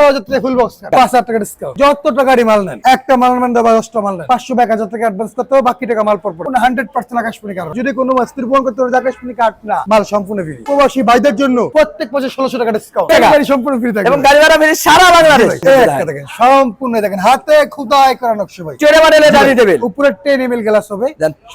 পনেরো হাজার টাকা ফুল বক্স পাঁচ হাজার টাকা ডিসকাউন্ট যত টাকারই মাল নেন। একটা মাল নেন বা দশটা মাল নেন পাঁচশো বা এক হাজার টাকা অ্যাডভান্স করতে হবে বাকি টাকা মাল পর হান্ড্রেড পার্সেন্ট আকাশমণি কারণ যদি কোনো মাছ ত্রিপন করতে হবে আকাশমণি কার্ড না। মাল সম্পূর্ণ ফ্রি প্রবাসী ভাইদের জন্য প্রত্যেক মাসে ষোলোশো টাকা ডিসকাউন্ট টাকা। সম্পূর্ণ ফ্রি থাকে এবং গাড়ি ভাড়া ফিরে সারা বাংলাদেশ। দেখেন সম্পূর্ণ দেখেন। হাতে খুদাই করা নকশা ভাই। চড়ে বাড়ালে দাঁড়িয়ে দেবেন উপরে টেন এম গ্লাস হবে।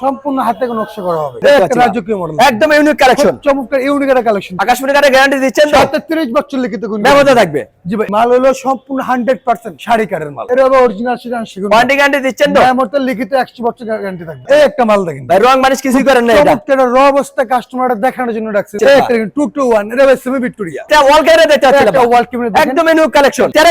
সম্পূর্ণ হাতে নকশা করা হবে। রাজকীয় মডেল একদম ইউনিক কালেকশন চমৎকার ইউনিক কালেকশন আকাশমণি কার্ডে গ্যারান্টি দিচ্ছেন তো? সাথে তিরিশ বছর লিখিত গুণ থাকবে। জি ভাই মাল হলো সম্পূর্ণ হান্ড্রেড পার্সেন্ট শাড়ি কাঠের মাল। এটা অরিজিনাল ওয়ারেন্টি গ্যারান্টি দিচ্ছেন তো? লিখিত একশো বছর গ্যারান্টি থাকবে। এই একটা মাল দেখেন। ভাই রং মানিস কিছুই করেন না এটা। চমৎকার র অবস্থা দেখানোর জন্য ডাকছে। টু টু ওয়ান এটা ভাই সেমি ভিক্টোরিয়া এটা ওয়াল দেখতে ওয়াল একদম ইউনিক কালেকশন তেরে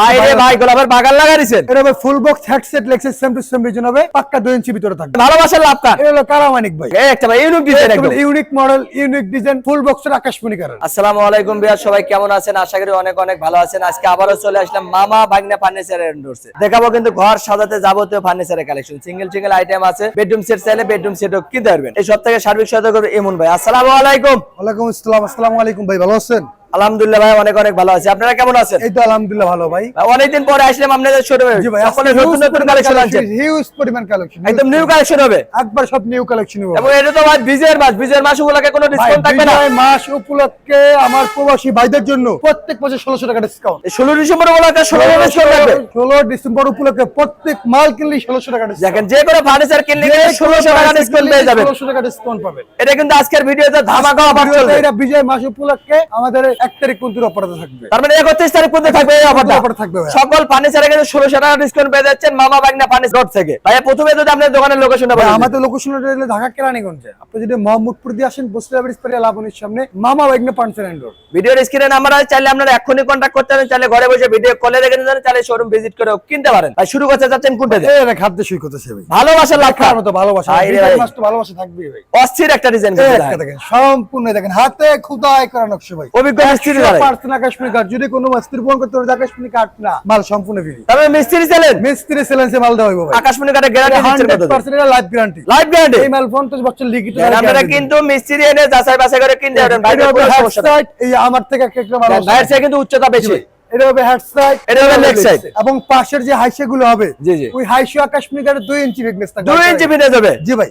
ভাই রে ভাই গোলাপের বাগান লাগা দিছেন। এটা ভাই ফুল বক্স হেডসেট লেগছে সেম টু সেম রিজন হবে। পাক্কা দুই ইঞ্চি ভিতরে থাকবে। ভালোবাসার লাভ কার? এটা হলো কারামানিক ভাই। এই একটা ভাই ইউনিক ডিজাইন একদম। Unique model unique design full বক্সের আকাশমণি কারণ আসসালামু আলাইকুম বিয়ার সবাই কেমন আছেন? আশা করি অনেক অনেক ভালো আছেন? আজকে আবারও চলে আসলাম মামা ভাগনা ফার্নিচারের এন্ডোর্সে দেখাবো কিন্তু ঘর সাজাতে যাবতীয় ফার্নিচারের কালেকশন সিঙ্গেল সিঙ্গেল আইটেম আছে। বেডরুম সেট চাইলে বেডরুম সেটও কি ধরবেন এই সব থেকে সার্বিক সহায়তা করবে এমন ভাই। আসসালামু আলাইকুম। ওয়ালাইকুম আসসালাম। আসসালামু আলাইকুম ভাই, ভালো আছেন? আলহামদুলিল্লাহ ভাই অনেক অনেক ভালো আছি। আপনারা কেমন আছেন? এই তো আলহামদুলিল্লাহ ভালো ভাই। অনেকদিন পরে আসলাম আপনাদের ছোট জি ভাই সকলে নতুন নতুন কালেকশন আনছেন। হিউজ পরিমাণ কালেকশন একদম নিউ কালেকশন হবে। একবার সব নিউ কালেকশন হবে এবং এটা তো ভাই বিজয়ের মাস। বিজয়ের মাস উপলক্ষে কোনো ডিসকাউন্ট থাকবে না। বিজয় মাস উপলক্ষে আমার প্রবাসী ভাইদের জন্য প্রত্যেক মাসে ষোলোশো টাকা ডিসকাউন্ট ষোলো ডিসেম্বর উপলক্ষে ষোলো ডিসকাউন্ট থাকবে। ষোলো ডিসেম্বর উপলক্ষে প্রত্যেক মাল কিনলে ষোলোশো টাকা ডিসকাউন্ট দেখেন যে কোনো ফার্নিচার কিনলে ষোলোশো টাকা ডিসকাউন্ট পেয়ে যাবেন। ষোলোশো টাকা ডিসকাউন্ট পাবেন। এটা কিন্তু আজকের ভিডিওতে ধামাকা অফার চলবে। এটা বিজয় মাস উপলক্ষে আমাদের এক তারিখ পর্যন্ত অফারে থাকবে। তার মানে একত্রিশ তারিখ পর্যন্ত থাকবে এই অফারটা? অফার থাকবে সকল ফার্নিচারে কিন্তু ষোলোশো টাকা ডিসকাউন্ট পেয়ে যাচ্ছেন মামা বাগনা ফার্নিচার ডট থেকে। ভাইয়া প্রথমে যদি আপনার দোকানের লোকেশনটা বলেন আমাদের লোকেশন হলো ঢাকা কেরানীগঞ্জে। আপনি যদি মোহাম্মদপুর দিয়ে আসেন বসলে স্পারিয়া লাবণীর সামনে মামা বাইকনে পানসেন এন্ডোর ভিডিওর স্ক্রিনে নাম্বার আছে চাইলে আপনারা এখনই কন্ট্যাক্ট করতে পারেন চাইলে ঘরে বসে ভিডিও কলে দেখে নিতে পারেন চাইলে শোরুম ভিজিট করে কিনতে পারেন। ভাই শুরু করতে চাচ্ছেন কোনটা? এই রে খাদ্য সই করতেছে ভাই। ভালোবাসার লাভ খাওয়ার মতো ভালোবাসা। ভাই। মাস তো ভালোবাসা থাকবেই ভাই। অস্থির একটা ডিজাইন এই দেখেন সম্পূর্ণ দেখেন হাতে খুদাই করা নকশা ভাই। অভিজ্ঞ মিস্ত্রি দ্বারাই। পার্সেন্ট আকাশমণি কার্ড যদি কোনো মিস্ত্রি ফোন করতে হবে আকাশমণি কার্ড না মাল সম্পূর্ণ ফ্রি তবে মিস্ত্রি ছিলেন মিস্ত্রি সেলেন্সে মাল দেওয়া হইব ভাই। আকাশমণি কার্ডে গ্যারান্টি দিচ্ছেন কত পার্সেন্ট এটা লাইফ গ্যারান্টি লাইভ গ্যারান্টি এই মাল পঞ্চাশ বছর লিখিত আপনারা কিন্তু মিস্ত্রি এনে যাচাই বাছাই করে কিনতে পারেন ভাইদের কোনো সমস্যা নেই। সাইড এই আমার থেকে একটা মাল ভাইয়ের আসছে। কিন্তু উচ্চতা বেশি। এটা হবে হেড সাইড এটা হবে leg side। এবং পাশের যে হাইসে গুলো হবে। ওই হাইসে কার্ডে দুই ইঞ্চি বিগনেস থাকবে। দুই ইঞ্চি ফিটে যাবে জি ভাই।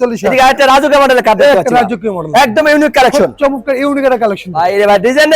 এটা একদম ইউনিক কালেকশন কালেকশন ভাই ডিজাইন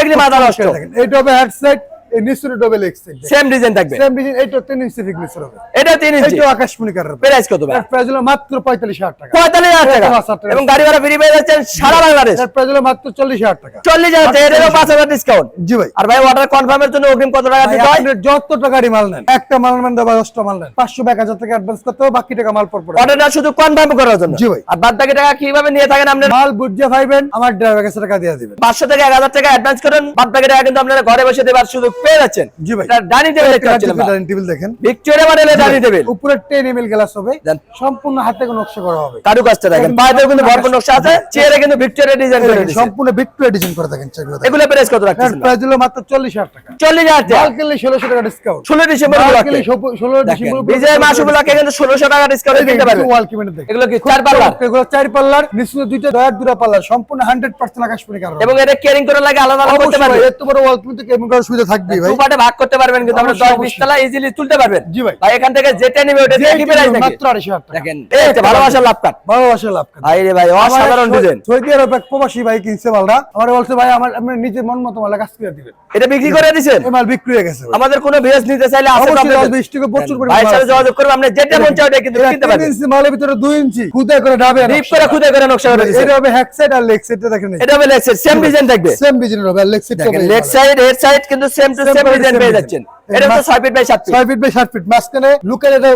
এটা হবে হেডসেট এই নিচুরে ডবল এক্স সেম ডিজাইন থাকবে। সেম ডিজাইন এটা তিন ইঞ্চি ফিটনেস হবে। এটা তিন ইঞ্চি এটা আকাশমণি কারের প্রাইস কত ভাই? প্রাইস হলো মাত্র পঁয়তাল্লিশ হাজার টাকা। পঁয়তাল্লিশ হাজার টাকা। পাঁচ হাজার টাকা। এবং গাড়ি ভাড়া ফ্রি পেয়ে যাচ্ছেন সারা বাংলাদেশ। এর প্রাইস হলো মাত্র চল্লিশ হাজার টাকা। চল্লিশ হাজার টাকা। এটারও পাঁচ হাজার ডিসকাউন্ট জি ভাই। আর ভাই অর্ডার কনফার্মের জন্য অগ্রিম কত টাকা দিতে হয়? আপনি যত টাকারই মাল নেন একটা মাল নেন বা দশটা মাল নেন পাঁচশো বা এক হাজার টাকা অ্যাডভান্স করতে হবে বাকি টাকা মাল পর পর অর্ডারটা শুধু কনফার্ম করার জন্য। জি ভাই। আর বাদ বাকি টাকা কীভাবে নিয়ে থাকেন আপনারা? মাল বুঝে পাইবেন আমার ড্রাইভার কাছে টাকা দিয়ে দিবেন। পাঁচশো থেকে এক হাজার টাকা অ্যাডভান্স করেন বাদ বাকি টাকা কিন্তু আপনারা ঘরে বসে দেবার সুযোগ পেয়ে যাচ্ছেন। জি ভাই। ডাইনিং টেবিল দেখতে পাচ্ছেন ডাইনিং টেবিল দেখেন। ভিক্টোরিয়া মডেলের ডাইনিং টেবিল উপরে টেন এম গ্লাস হবে। সম্পূর্ণ হাতে কোনো নকশা করা হবে। কারু কাজটা দেখেন। পায়েতেও কিন্তু ভরপুর নকশা আছে চেয়ারে কিন্তু ভিক্টোরিয়া ডিজাইন করে দিয়েছে। সম্পূর্ণ ভিক্টোরিয়া ডিজাইন করে দেখেন চেকগুলো এগুলো প্রাইস কত রাখতেছেন? প্রাইস হলো মাত্র চল্লিশ হাজার টাকা। চল্লিশ হাজার টাকা। মাল কিনলে ষোলোশো টাকা ডিসকাউন্ট ষোলো ডিসেম্বর মাল উপলক্ষে। কিনলে ষোলো দেখেন, ডিসেম্বর বিজয় মাস উপলক্ষে কিন্তু ষোলোশো টাকা ডিসকাউন্ট দিতে পারবেন। ওয়াল কিমেন্ট দেখেন। এগুলো কি চার পাল্লার? এগুলো চার পাল্লার নিচে দুইটা দয়ার পাল্লার সম্পূর্ণ হান্ড্রেড পার্সেন্ট আকাশমণি কারণ এবং এটা কেয়ারিং করে লাগে আলাদা আলাদা করতে পারবেন। এত বড় ওয়াল কিমেন্ট কেমন করার সুবিধা থাকবে ভাই। দু পার্টে ভাগ করতে পারবেন কিন্তু আমরা অবশ্যই, দশ বিশ অবশ্যই। তলা ইজিলি তুলতে পারবেন। জি ভাই। ভাই এখান থেকে যেটা নিবে ওটা কি প্রাইস নাকি? মাত্র আড়াইশো হাজার টাকা। দেখেন এই যে ভালোবাসার লাভ কাট ভালোবাসা লাভ করে। ভাই রে ভাই অসাধারণ ডিজাইন সৌদি আরব এক প্রবাসী ভাই কিনছে মালটা। আমার বলছে ভাই আমার আপনি নিজের মন মতো মাল কাজ করে দিবেন। এটা বিক্রি করে দিছেন এই মাল বিক্রি হয়ে গেছে আমাদের কোনো ভিএস নিতে চাইলে আছে অবশ্যই আপনাদের। দশ বিশ টাকা প্রচুর পরিমাণ মাল সাথে যোগাযোগ করবেন আপনি যেটা মন চায় ওটা কিন্তু কিনতে পারবেন। ইঞ্চি মালের ভিতরে দুই ইঞ্চি খুদাই করে ডাবে ডিপ করে খুদে করে নকশা করে দিয়েছে এটা হবে হ্যাক সাইড আর লেগ সাইড দেখেন এটা হবে লেগ সাইড সেম ডিজাইন থাকবে। সেম ডিজাইন হবে leg side leg side head side কিন্তু সেম টু সেম ডিজাইন পেয়ে যাচ্ছেন। এটা তো ছয় ফিট বাই সাত ফিট। ছয় ফিট বাই সাত ফিট। মাঝখানে লুকের এটা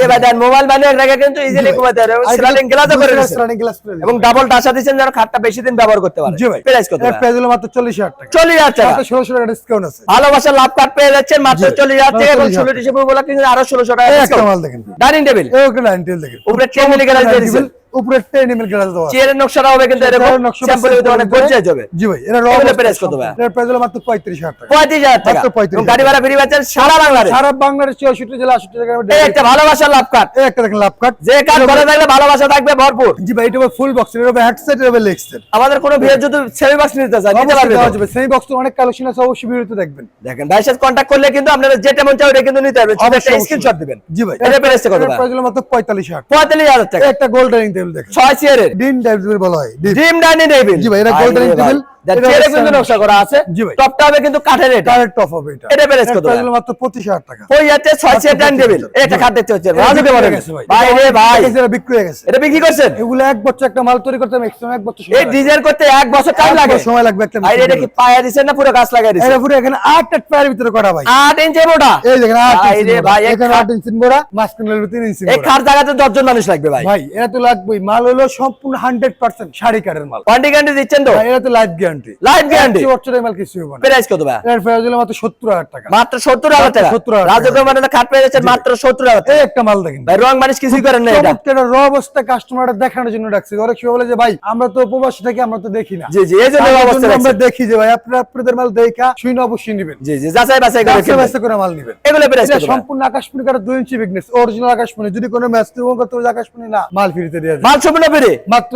এই ভাই দেন মোবাইল বানিয়ে রেখে কিন্তু ইজিলি ঘুমাতে পারে এবং স্লাইডিং করে দিয়েছে গ্লাস করে এবং ডাবল টাসা দিয়েছেন যেন খাটটা বেশি দিন ব্যবহার করতে পারে। জি ভাই। প্রাইস কত এর প্রাইস হলো মাত্র চল্লিশ হাজার টাকা। চল্লিশ হাজার টাকা। মাত্র ষোলোশো টাকা ডিসকাউন্ট আছে। ভালোবাসা লাভ কার্ড পেয়ে যাচ্ছেন মাত্র জি। চল্লিশ হাজার টাকা। এবং মাত্র ষোলো 40,000 ডিসেম্বর বলা কিন্তু আরও ষোলোশো টাকা এই মাল দেখেন। ডাইনিং টেবিল এই একটা লাইন দেখেন। উপরে 10 গ্লাস দিয়ে দিয়েছেন। উপরে টেন এমএল গ্লাস দেওয়া চেয়ারের নকশাটা হবে কিন্তু এরকম। চেয়ারের নকশা অনেক গর্জিয়াস হবে জি ভাই এটা এগুলো প্রাইস কত ভাই? এর প্রাইস হলো মাত্র পঁয়ত্রিশ হাজার টাকা। পঁয়ত্রিশ হাজার টাকা। মাত্র 35,000 এবং গাড়ি ভাড়া ফ্রি সারা বাংলাদেশ। সারা বাংলাদেশ চৌষট্টি জেলা আষট্টি জায়গায় একটা ভালোবাসার লাভ কার্ড। একটা দেখেন লাভ কার্ড। যে কার্ড ভালো থাকলে ভালোবাসা থাকবে ভরপুর। জি ভাই এটা ফুল বক্স এটা হবে হেডসেট এটা হবে লেগ সেট আমাদের কোনো ভিড় যদি সেমি বক্স নিতে চায় নিতে পারবে তো? সেই বক্স অনেক কালেকশন আছে অবশ্যই ভিডিওতে দেখবেন। দেখেন ভাইয়ের সাথে কন্ট্যাক্ট করলে কিন্তু আপনারা যেটা মন চাই ওটা কিন্তু নিতে পারবেন। অবশ্যই, স্ক্রিনশট দিবেন। জি ভাই। এটা প্রাইসটা কত ভাই? প্রাইস হলো মাত্র পঁয়তাল্লিশ হাজার। পঁয়তাল্লিশ হাজার টাকা। একটা গোল্ড ডাইনিং টেবিল দেখেন। ছয় চেয়ারের ডিন টেবিল বলা হয় ড্রিম ডাইনিং টেবিল জি ভাই, এটা চেয়ারে হচ্ছে কিন্তু নকশা করা আছে। টপটা হবে কিন্তু কাঠের এটা। ডাইরেক্ট টপ হবে এটা। এটা প্রাইস কত প্রাইস মাত্র পঁচিশ হাজার টাকা। ওই যাচ্ছে ছয় চেয়ার টেবিল। জি। খাট দেখতে হচ্ছে এটা রাজুকে বিক্রি বলেন। গেছে ভাই। ভাই রে ভাই। এটা বিক্রি হয়ে গেছে। এটা বিক্রি করছেন? এগুলো এক বছর একটা মাল তৈরি করতে ম্যাক্সিমাম এক বছর এই ডিজাইন করতে এক বছর টাইম লাগে। সময় লাগবে একটা ভাই এটা কি পায়া দিছেন না পুরো গাছ লাগাই দিছেন? এটা পুরো এখানে আট আট পায়ের ভিতরে করা ভাই। আট ইঞ্চি মোটা? এই দেখেন আট ইঞ্চি রে ভাই, এখানে খাট- ইঞ্চি মোড়া মাঝখানে হলো ইঞ্চি এই খাট জায়গাতে দশজন মানুষ লাগবে ভাই। ভাই এটা তো লাগবেই। মাল হলো সম্পূর্ণ হান্ড্রেড পার্সেন্ট শাড়ি কাঠের মাল। গ্যারান্টি দিচ্ছেন তো? এটা তো গ্যারান্টি লাইফ গ্যারান্টি বছরের মাল কিছু হবে না। প্রাইস কত ভাই? এর প্রাইস হলো মাত্র সত্তর হাজার টাকা। মাত্র সত্তর হাজার টাকা? 70,000 টাকা। রাজুকে মানে খাট পেয়ে মাত্র সত্তর হাজার টাকা। একটা মাল দেখেন। ভাই রং মানুষ কিছুই করেন না এটা। চমৎকার র অবস্থা কাস্টমারটা দেখানোর জন্য ডাকছি। অনেক সময় বলে যে ভাই আমরা তো উপবাস থাকি আমরা তো দেখি না। জি জি এই জন্য অবস্থা আমরা দেখি যে ভাই আপনারা আপনাদের মাল দেখা শুনে অবশ্যই নেবেন। জি জি যাচাই বাছাই করে ব্যবসা কিনবেন। করে মাল নেবেন। এগুলো প্রাইস কত সম্পূর্ণ আকাশমণি কারও দুই ইঞ্চি বিগনেস অরিজিনাল আকাশমণি। যদি কোনো ম্যাচ তৈরি করতে আকাশমণি না মাল ফ্রিতে দিয়ে মাল সম্পূর্ণ ফ্রি। মাত্র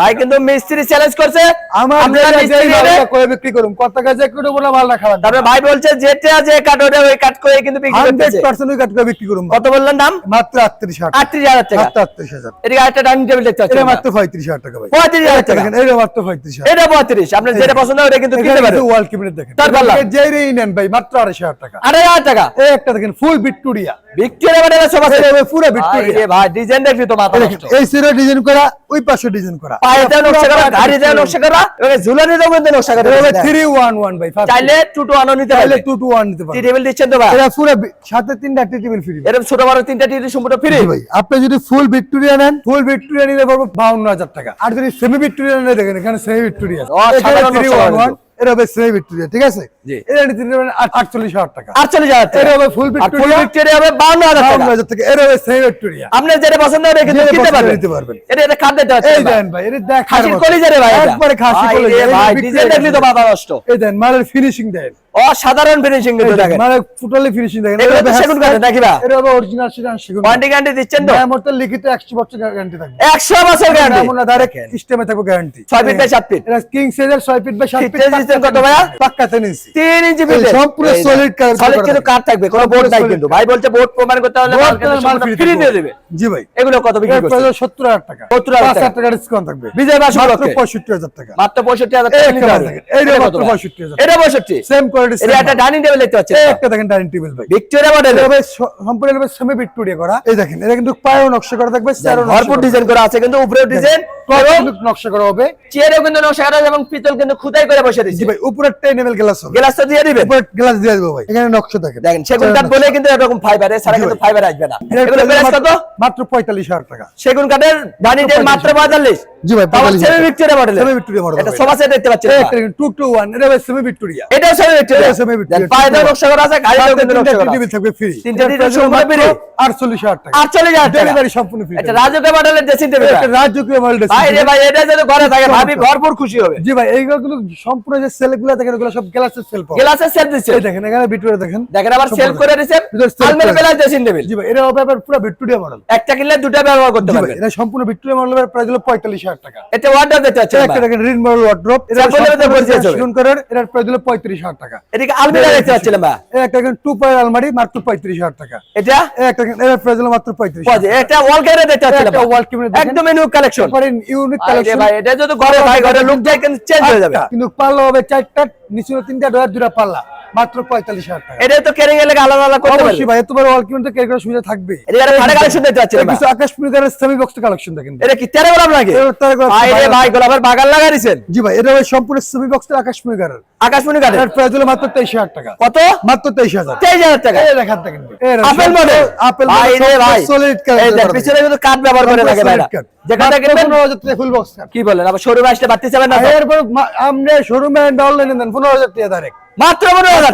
ভাই কিন্তু মিস্ত্রি চ্যালেঞ্জ করছে। আমার আপনারা যেটা মিস্ত্রি যেই নেবে, মালটা করে বিক্রি করুন। কত কাজে করে বলে মাল না খারাপ তারপরে ভাই বলছে যেটা যে কাট ওটা ওই কাট করে কিন্তু বিক্রি হান্ড্রেড করতেছে পার্সেন্ট ওই কাঠ করে বিক্রি করুন। কত বললেন দাম? মাত্র আটত্রিশ হাজার আটত্রিশ হাজার টাকা। মাত্র আটত্রিশ হাজার। এদিকে আরেকটা ডাইনিং টেবিল দেখতে পাচ্ছেন এটা মাত্র পঁয়ত্রিশ হাজার টাকা ভাই। পঁয়ত্রিশ হাজার টাকা। দেখেন এটা মাত্র পঁয়ত্রিশ হাজার। এটা পঁয়ত্রিশ। আপনার যেটা পছন্দ হয় ওটা কিন্তু কিনতে পারেন। কিন্তু ওয়াল ক্যাবিনেট দেখেন। তার যেই রেই নেন ভাই মাত্র আড়াইশ হাজার টাকা। আড়াই হাজার টাকা। এই একটা দেখেন ফুল ভিক্টোরিয়া ভিক্টোরিয়া সেট পুরো ভিক্টোরিয়া ভাই ডিজাইন দেখবি তো মাথা এই সিরো ডিজাইন করা ওই পাশে ডিজাইন করা। সাথে তিনটা এরকম ভাই আপনি যদি ফুল ভিক্টোরিয়া নেন ফুল ভিক্টোরিয়া নিলে পড়বে হাজার টাকা। আর যদি সেমি ভিক্টোরিয়া নেন দেখেন এখানে সেমি ভিক্টোরিয়া এটা হবে সেমি ভিক্টোরিয়া ঠিক আছে? এটা নিতে পারবেন আটচল্লিশ হাজার টাকা। আটচল্লিশ হাজার এটা হবে ফুল ভিক্টোরিয়া ভিক্টোরিয়া হবে বাউন্ন হাজার বাউন্ন হাজার টাকা। এটা হবে সেমি ভিক্টোরিয়া আপনার যেটা পছন্দ হবে কিন্তু পারবেন। নিতে পারবেন। এটা এটা দিতে এই দেন ভাই এটা দেখ খাসির কলিজারে ভাই। একবারে খাসি ভাই কলিজা। ভাই ডিজাইন দেখলি তো বাবা নষ্ট। এই দেন মালের ফিনিশিং দেন। অসাধারণ ফিনিশিং কিন্তু দেখেন। মানে টোটালি ফিনিশিং দেখেন। এটা তো সেগুন কাঠের নাকি বা? এটা হবে অরিজিনাল সেগুন সেগুন ওয়ারেন্টি গ্যারান্টি দিচ্ছেন তো? মেমোরটা লিখিত 100 বছর গ্যারান্টি থাকবে। একশো বছর গ্যারান্টি আমরা ডাইরেক্ট সিস্টেমে থাকবে গ্যারান্টি ছয় ফিট বাই সাত ফিট এটা কিং সাইজের 6 ফিট বাই 7 ফিট দিচ্ছেন কত ভাইয়া? পাক্কা 10 ইঞ্চি তিন ইঞ্চি ফিট সম্পূর্ণ solid কাঠ সলিড কিন্তু। কাঠ থাকবে কোনো বোর্ড নাই কিন্তু। ভাই বলছে বোর্ড প্রমাণ করতে হলে মাল ফ্রি দিয়ে দেবে। জি ভাই। এগুলো কত বিক্রি করছে? প্রাইস 70000 টাকা। 70,000 5000 টাকা। ডিসকাউন্ট থাকবে। বিজয় বাসু মাত্র ব্লকে 65000 টাকা। মাত্র পঁয়ষট্টি হাজার এই টাকা এটা মাত্র কত ভাই? 65,000 এটা পঁয়ষট্টি। সেম কোয়ালিটি এটা একটা ডাইনিং টেবিল দেখতে পাচ্ছেন। একটা দেখেন ডাইনিং টেবিল ভাই। ভিক্টোরিয়া মডেল হবে সম্পূর্ণ হবে সেমি ভিক্টোরিয়া করা। এই দেখেন এটা কিন্তু পায়েও নকশা করা থাকবে ভরপুর ডিজাইন করা। আছে কিন্তু উপরে ডিজাইন নকশা করা হবে। চেয়ারেও কিন্তু নকশা করা এবং পিতল কিন্তু খুদাই করে বসে জি ভাই উপরে 10 এমএল গ্লাস হবে। গ্লাস দিয়ে দিবেন উপরে গ্লাস দিয়ে দেবো ভাই এখানে নকশা দেখেন দেখেন সেগুন কাঠ বলে কিন্তু এরকম ফাইবার এছাড়া কিন্তু ফাইবার আসবে না। এগুলো প্রাইস প্রাইস কত? মাত্র 45000 টাকা। সেগুন কাঠের ডাইনিং টেবিল মাত্র পঁয়তাল্লিশ। জি ভাই, 45,000 সেমি ভিক্টোরিয়া মডেল এটা সোফা সেট দেখতে পাচ্ছেন এই একটা দেখেন 221 এটা সেমি ভিক্টোরিয়া এটাও সেমি ভিক্টোরিয়া এটাও semi Victoria, নকশা করা আছে গাড়িতেও কিন্তু নকশা করা আছে। থাকবে ফ্রি তিনটা টিভি সম্পূর্ণ free? 48000 টাকা। আটচল্লিশ হাজার টাকা। ডেলিভারি সম্পূর্ণ ফ্রি এটা রাজুকে মডেলের ড্রেসিং টেবিল একটা রাজকীয় মডেল ভাই রে ভাই এটা যদি ঘরে থাকে ভাবি ভরপুর খুশি হবে। জি ভাই এইগুলো কিন্তু সম্পূর্ণ যে সেলগুলো দেখেন ওগুলো সব গ্লাসের সেল গ্লাসের সেট দিচ্ছে। এই দেখেন এখানে ভিক্টোরিয়া দেখেন। দেখেন আবার সেল করে দিচ্ছে আলমারি করে। বেলায় ড্রেসিং জি ভাই এটা হবে আবার পুরো ভিক্টোরিয়া মডেল একটা কিনলে দুটো ব্যবহার করতে পারবেন। এটা সম্পূর্ণ ভিক্টোরিয়া মডেলের প্রাইস হলো 45000 টাকা। এটা দেখতে একটা দেখেন রিন মডেল ওয়ার্ড্রপ এটা Sample পরিচয় শুন করার এটার প্রাইস হলো 35000 টাকা। এদিকে আলমিরা দেখতে পাচ্ছিলাম ভাই। একটা দেখেন টু পায়ের আলমারি মাত্র 35000 টাকা। এটা? একটা দেখেন প্রাইস হলো মাত্র 35000 এটা ওয়াল দেখতে পাচ্ছিলাম cabinet একদম নিউ কালেকশন ইউনিক কালেকশন ভাই এটা যদি ঘরে ভাই ঘরে লোক যায় কিন্তু চেঞ্জ হয়ে যাবে। কিন্তু পাল্লা হবে চারটা নিচে তিনটা ডয়ার দুটা পাল্লা। মাত্র পঁয়তাল্লিশ হাজার টাকা। এটা তো কেরিং এর আলাদা আলাদা করতে অবশ্যই ভাই তোমার অল কিউনটা কেয়ার করার সুবিধা থাকবে। এটা ভাড়া কালেকশন দেখতে পাচ্ছি কিছু আকাশমণি কালার সেমি বক্স কালেকশন দেখেন। এটা কি তেরো গোলাপ নাকি? এর তার করে- ভাই গোলাপের বাগান লাগা জি ভাই এটা ভাই সম্পূর্ণ সেমি কাটে এর প্রাইস হলো মাত্র তেইশ হাজার টাকা। কত? মাত্র টাকা। এই দেখেন আপেল মডেল আপেল ভাই ভাই। সলিড এই দেখ পিছনে কিন্তু কাঠ ব্যবহার করে ফুল বক্স কি বলেন আবার শোরুমে আসলে বাড়তে যাবেন না এরপর মা- শোরুমে অনলাইনে দেন পনেরো হাজার টাকা ডাইরেক্ট মাত্র পনেরো হাজার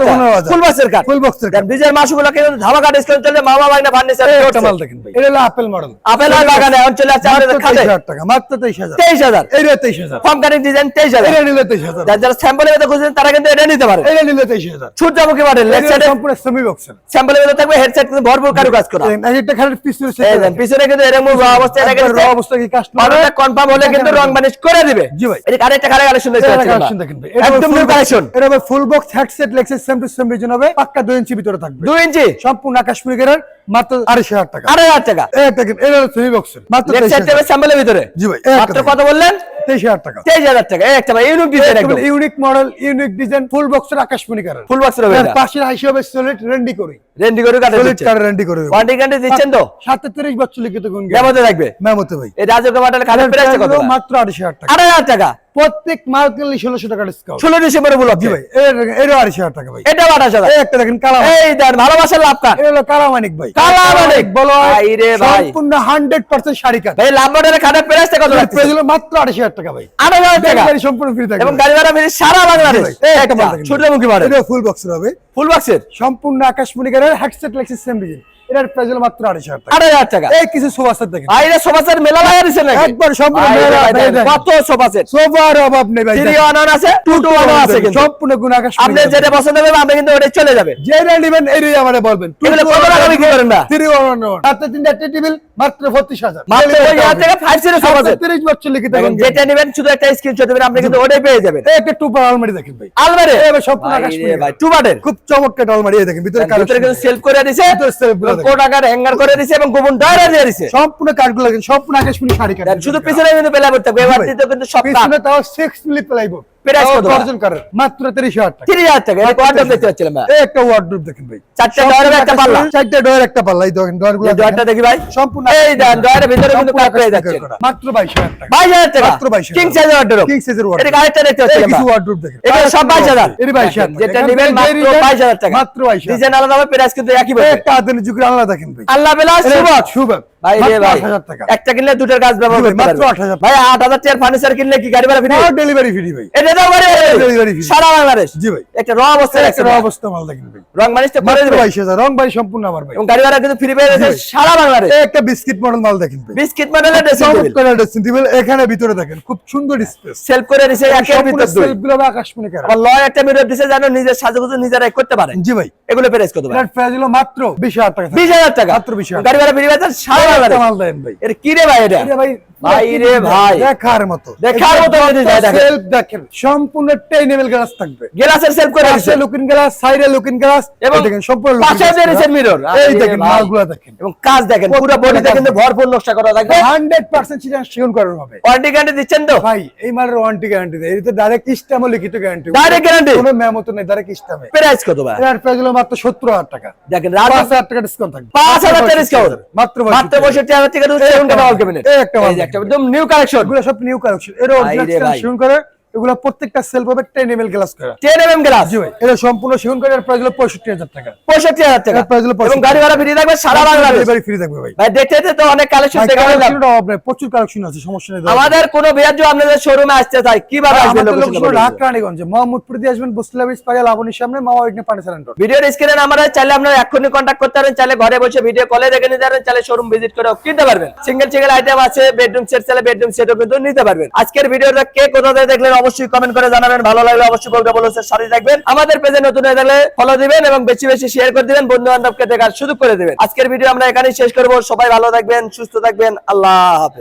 ফুল বক্সের কাঠ ফুল বক্সের কাট বিজয়ের মাসগুলো কিন্তু ধামাকা ডিসকাউন্ট চলছে মামা বাইনা ফার্নিচার একটা মাল দেখেন এটা হলো আপেল মডেল আপেল আর বাগানে এখন চলে আসছে আমাদের খাতে হাজার টাকা মাত্র তেইশ হাজার। এটা তেইশ হাজার। ফর্ম কাটিং ডিজাইন তেইশ হাজার। এটা নিলে তেইশ হাজার। যারা যারা স্যাম্পলের মধ্যে খুঁজছেন তারা কিন্তু এটা নিতে পারে। এটা নিলে তেইশ হাজার। সূর্যমুখী মডেল লেফট সাইডে সম্পূর্ণ সেমি বক্সের স্যাম্পলের মধ্যে থাকবে হেডসেট কিন্তু ভরপুর কারু কাজ করা। একটা খাটের পিস এই পিছনে কিন্তু এরকম অবস্থায় রেখে একবার অবস্থা কি কাস্টমার অর্ডারটা কনফার্ম হলে কিন্তু রং বানিশ করে দিবে। জি ভাই। এটা আরেকটা কারে কালেকশন দেখতে পাচ্ছি কালেকশন আমরা। দেখেন ভাই। একদম নিউ কালেকশন এটা ফুল বক্স হেডসেট লেক্সে সেম টু সেম রিজন হবে পাক্কা 2 ইঞ্চি ভিতরে থাকবে। 2 ইঞ্চি সম্পূর্ণ আকাশ কালার মাত্র 28000 টাকা। আড়াই হাজার টাকা। দেখেন এটা হলো সেমি মাত্র লেফট সাইড 23000 টেবিল স্যাম্পলের ভিতরে? জি ভাই মাত্র কত বললেন? 23000 টাকা। তেইশ হাজার টাকা একটা ভাই unique design unique model unique design full বক্সের আকাশমণি কালার ফুল বক্সের হবে পাশে আইসি হবে সলিড রেন্ডি করি। রেন্ডি করে কাটে সলিড দিচ্ছে। রেন্ডি করে ওয়ারেন্টি গ্যারান্টি দিচ্ছেন তো? 37 বছর লিখিত গুণ কেমতে থাকবে মেমোতে ভাই। এই রাজকীয় মডেল কালার প্রাইস কত মাত্র 28000 টাকা। আড়াই হাজার টাকা। প্রত্যেক মাল কিনলে 1600 টাকা ডিসকাউন্ট ষোলো ডিসেম্বর জি ভাই এর 28000 টাকা ভাই। এটা আঠাশ হাজার। এই একটা দেখেন কালা এই দেন ভালোবাসার লাভ কার্ড এটা হলো কালামানিক ভাই। কালামানিক। বলো। ভাই রে ভাই। সম্পূর্ণ 100% শাড়ি কাট ভাই লাভ মডেলের খাটের কত রাখছে প্রাইস হলো মাত্র 28000 টাকা ভাই। টাকা। সম্পূর্ণ ফ্রি থাকবে। এবং গাড়ি ভাড়া মিলে সারা বাংলাদেশ। ভাই, এই একটা একটা মাল দেখেন। সূর্যমুখী মডেল এটা ফুল বক্সের হবে। ফুল বক্সের সম্পূর্ণ আকাশমণি গানের হেডসেট লেক্সিস সেম ডিজাইন এটার প্রাইস হলো মাত্র 28000 টাকা। আড়াই হাজার টাকা। এই কিছু সোফা সেট দেখেন। ভাই এটা সোফা সেট মেলা লাগা দিছে নাকি? একবার সম্পূর্ণ মেলা। কত সোফা সেট সোফার অভাব নেই ভাই আছে টু আছে কিন্তু। সম্পূর্ণ আপনি যেটা পছন্দ হবে আপনি কিন্তু ওটাই চলে যাবে। যেটা নেবেন আমারে বলবেন। এগুলো কত টাকা বিক্রি করেন না? সাথে তিনটা টেবিল মাত্র 35000 মাত্র টাকা ফাইভ জিরো সোফা সেট 30 বছর এবং যেটা নেবেন শুধু একটা স্ক্রিনশট দেবেন আপনি কিন্তু ওটাই পেয়ে যাবেন। এই একটা আলমারি দেখেন ভাই। আলমারি? এই সম্পূর্ণ আকাশমণি ভাই টু খুব চমৎকার আলমারি এই দেখেন ভিতরে ভিতরে কিন্তু সেলফ করে ভিতরে গুলো দেখেন। কোট আকার হ্যাঙ্গার করে দিছে এবং গোপন ডায়রা দিয়ে দিছে। সম্পূর্ণ কাঠগুলো সম্পূর্ণ আকাশমণি শাড়ি কাঠ শুধু পিছনে কিন্তু পেলা করতে হবে এবার কিন্তু সব পিছনে তাও 6 মিলি প্লাইবোর্ড Price কত? অর্জন করেন মাত্র 30000 টাকা। তিরিশ হাজার টাকা। এটা কোয়ার্টার দেখতে পাচ্ছিলাম ভাই। একটা ওয়ার্ডরোব দেখেন ভাই। চারটে ডয়ারের একটা পাল্লা। চারটে ডয়ার একটা পাল্লা এই দেখেন ডয়ারগুলো এই ডয়ারটা দেখি ভাই। সম্পূর্ণ এই দেন ডয়ারের ভিতরে কিন্তু সম্পূর্ণ কাঠ পেয়ে আকাশমণি যাচ্ছে করা। মাত্র 22000 টাকা। বাইশ হাজার টাকা? মাত্র 22,000 কিং সাইজের অর্ডার কিং সাইজের এটা আরেকটা দেখতে পাচ্ছিলাম কিছু ওয়ার্ডরোব দেখেন। এটা সব 22,000 এর 22000 যেটা নেবেন মাত্র বাইশ হাজার টাকা। মাত্র 22000 ডিজাইন আলাদা হবে প্রাইস কিন্তু একই পড়বে একটা যুগের দেখেন ভাই। আল্লাহ শুভ। শুভ। ভাই রে ভাই একটা কিনলে দুটোর কাজ ব্যবহার করতে পারবে। ভাই 8000 টাকার ফার্নিচার কিনলে কি গাড়ি ভাড়া ফ্রি আর ডেলিভারি ফ্রি ভাই। এটা দাও গাড়ি ভাড়া free। সারা বাংলাদেশ। জি ভাই। একটা র অবস্থায় একটা ভাই। অবস্থা মাল দেখেন ভাই। রং মানিস তো করে মাত্র দিবে। 22000 রং ভাই সম্পূর্ণ আমার ভাই। এবং গাড়ি ভাড়া কিন্তু ফ্রি পেয়ে যাচ্ছে সারা বাংলাদেশ। একটা বিস্কিট মডেল মাল দেখেন ভাই। বিস্কিট মডেলের ড্রেসিং চমৎকার ড্রেসিং টেবিল এখানে ভিতরে দেখেন খুব সুন্দর স্পেস সেলফ করে দিছে একের ভিতর দুই। সেলফগুলো আকাশমণি কালার আবার লয় একটা মিরর দিছে জানো নিজের সাজুগুজু নিজেরাই করতে পারে। জি ভাই। এগুলো প্রাইস কত ভাই? প্রাইস হলো মাত্র 20000 টাকা। বিশ হাজার টাকা। মাত্র 20,000 গাড়ি ভাড়া ফ্রি পাচ্ছেন সারা ভাই এর কি রে ভাই এটা? এটা ভাই ভাই রে ভাই। দেখার মতো। দেখার মতো। সেলফ দেখেন সম্পূর্ণ 10 গ্লাস থাকবে। গ্লাসের সেলফ করে দিছে। লুকিং গ্লাস সাইডে লুকিং গ্লাস এবং দেখেন সম্পূর্ণ পাশে glass দিয়ে করা। এই দেখেন মালগুলো দেখেন। এবং কাজ দেখেন পুরো বডিতে কিন্তু ভরপুর নকশা করা থাকবে। 100% চিটাং শিওর করানো হবে। ওয়ারেন্টি গ্যারান্টি দিচ্ছেন তো? ভাই এই মালের ওয়ারেন্টি গ্যারান্টি দেয়। এটা ডাইরেক্ট ইস্টামে লিখিত গ্যারান্টি Direct guarantee? কোনো মেমো তো নেই ডাইরেক্ট ইস্টামে। প্রাইস কত ভাই? এর প্রাইস হলো মাত্র 70000 টাকা। দেখেন 5000 টাকা ডিসকাউন্ট থাকবে। 5000 টাকা discount। মাত্র মাত্র পঁয়ষট্টি হাজার টাকা। অল ক্যাবিনেট এই একটা। একটা একদম নিউ কালেকশন এগুলো সব নিউ কালেকশন এর অরিজিনাল করে এগুলো প্রত্যেকটা সেল পাবে 10 ml গ্লাস করা। টেন এম এম গ্লাস জি ভাই। এটা সম্পূর্ণ করে প্রাইস হলো 65000 টাকা। পঁয়ষট্টি হাজার টাকা। price হলো এবং গাড়ি ভাড়া ফ্রি থাকবে সারা ডেলিভারি ফ্রি থাকবে ভাই। ভাই দেখতে তো অনেক কালেকশন দেখে এর প্রচুর কালেকশন আছে সমস্যা নেই আমাদের কোনো বিরাজ্য আপনাদের শোরুমে আসতে চাই কীভাবে আসবে লোকেশন লোকেশন ঢাকা রানীগঞ্জে। মোহাম্মদপুর দিয়ে আসবেন বসলা ব্রিজ পাইয়া লাবণীর সামনে মামা ওইখানে পানি ভিডিওর স্ক্রিনে আছে চাইলে আপনারা এখনই কন্ট্যাক্ট করতে পারেন চাইলে ঘরে বসে ভিডিও কলে দেখে নিতে পারেন চাইলে শোরুম ভিজিট করেও কিনতে পারবেন। সিঙ্গেল সিঙ্গেল আইটেম আছে বেডরুম সেট চাইলে বেডরুম সেটও কিন্তু নিতে পারবেন। আজকের ভিডিওটা কে কোথা থেকে দেখলেন অবশ্যই কমেন্ট করে জানাবেন। ভালো লাগলে অবশ্যই বলতে বলছে সাথে থাকবেন। আমাদের পেজে নতুন হয়ে গেলে ফলো দিবেন এবং বেশি বেশি শেয়ার করে দিবেন বন্ধু বান্ধবকে দেখার সুযোগ করে দিবেন। আজকের ভিডিও আমরা এখানেই শেষ করব। সবাই ভালো থাকবেন, সুস্থ থাকবেন। আল্লাহ হাফেজ।